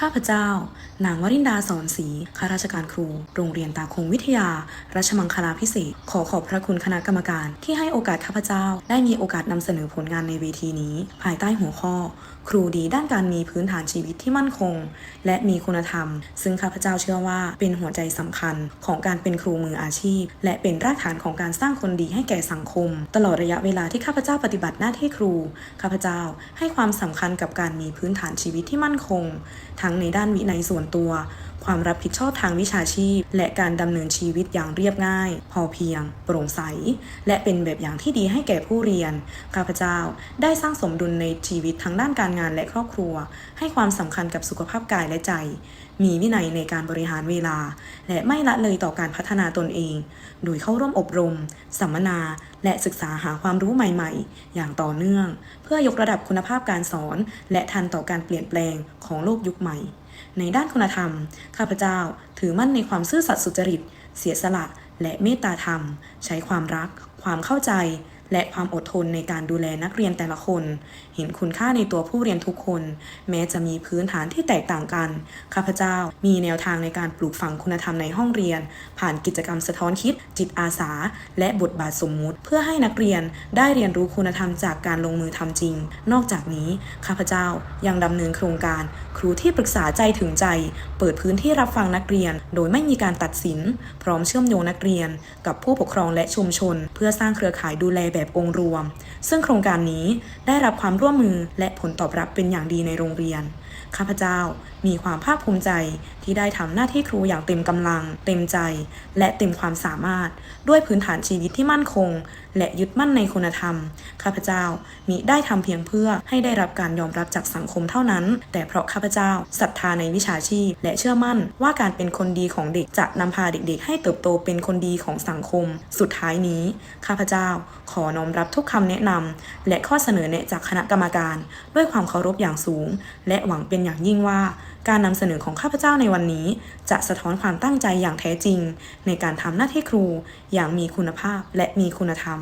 ข้าพเจ้า นางวรินดาสอนศรีข้าราชการครู โรงเรียนตาคงวิทยา รัชมังคลาพิเศษ ขอขอบพระคุณคณะกรรมการ ที่ให้โอกาสข้าพเจ้า ได้มีโอกาสนำเสนอผลงานในเวทีนี้ ภายใต้หัวข้อ ครูดีด้านการมีพื้นฐานชีวิตที่มั่นคง และมีคุณธรรม ซึ่งข้าพเจ้าเชื่อว่าเป็นหัวใจสำคัญของการเป็นครูมืออาชีพ และเป็นรากฐานของการสร้างคนดีให้แก่สังคม ตลอดระยะเวลาที่ข้าพเจ้าปฏิบัติหน้าที่ครู ข้าพเจ้าให้ความสำคัญกับการมีพื้นฐานชีวิตที่มั่นคง ทั้งในด้านวินัยส่วนตัว ความรับผิดชอบทางวิชาชีพ และการดำเนินชีวิตอย่างเรียบง่าย พอเพียง โปร่งใส และเป็นแบบอย่างที่ดีให้แก่ผู้เรียน ข้าพเจ้าได้สร้างสมดุลในชีวิตทั้งด้านการงานและครอบครัว ให้ความสำคัญกับสุขภาพกายและใจ มีวินัยในการบริหารเวลา และไม่ละเลยต่อการพัฒนาตนเอง โดยเข้าร่วมอบรม สัมมนา และศึกษาหาความรู้ใหม่ ๆ อย่างต่อเนื่อง เพื่อยกระดับคุณภาพการสอน และทันต่อการเปลี่ยนแปลงของโลกยุคใหม่ ในด้านคุณธรรม ข้าพเจ้าถือมั่นในความซื่อสัตย์สุจริต เสียสละ และเมตตาธรรม ใช้ความรัก ความเข้าใจ และความอดทนในการดูแลนักเรียนแต่ละคน เห็นคุณค่าในตัวผู้เรียนทุกคน แม้จะมีพื้นฐานที่แตกต่างกัน ข้าพเจ้ามีแนวทางในการปลูกฝังคุณธรรมในห้องเรียน ผ่านกิจกรรมสะท้อนคิด จิตอาสา และบทบาทสมมุติ เพื่อให้นักเรียนได้เรียนรู้คุณธรรมจากการลงมือทำจริง นอกจากนี้ข้าพเจ้ายังดำเนินโครงการ ครูที่ปรึกษาใจถึงใจ เปิดพื้นที่รับฟังนักเรียน โดยไม่มีการตัดสิน พร้อมเชื่อมโยงนักเรียน กับผู้ปกครองและชุมชน เพื่อสร้างเครือข่ายดูแลแบบองค์รวม ซึ่งโครงการนี้ได้รับความร่วมมือและผลตอบรับเป็นอย่างดีในโรงเรียน ข้าพเจ้ามีความภาคภูมิใจที่ได้ทำหน้าที่ครูอย่างเต็มกำลัง เต็มใจ และเต็มความสามารถ ด้วยพื้นฐานชีวิตที่มั่นคง และยึดมั่นในคุณธรรม ข้าพเจ้ามิได้ทำเพียงเพื่อให้ได้รับการยอมรับจากสังคมเท่านั้น แต่เพราะข้าพเจ้าศรัทธาในวิชาชีพ และเชื่อมั่นว่าการเป็นคนดีของเด็กจะนำพาเด็กๆ ให้เติบโตเป็นคนดีของสังคม สุดท้ายนี้ ข้าพเจ้าขอน้อมรับทุกคำแนะนำและข้อเสนอแนะจากคณะกรรมการ ด้วยความเคารพอย่างสูง และหวังเป็นอย่างยิ่งว่า การนำเสนอของข้าพเจ้าในวันนี้ จะสะท้อนความตั้งใจอย่างแท้จริง ในการทำหน้าที่ครูอย่างมีคุณภาพและมีคุณธรรม